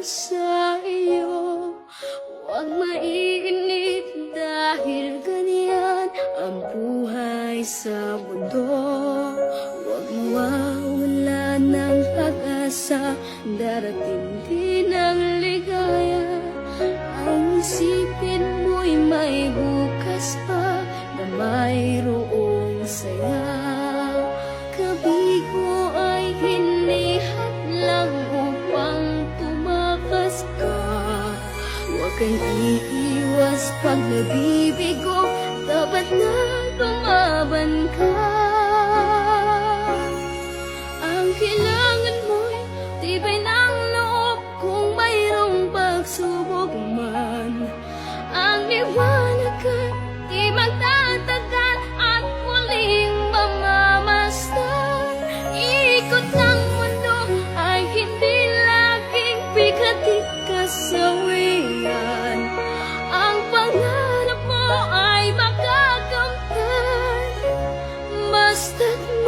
sa iyo Huwag maiinip dahil ganyan Ang buhay sa mundo. Huwag mawawala ng pag-asa. Darating din ang kang iiwas pag nabibigo. Dapat na 真的。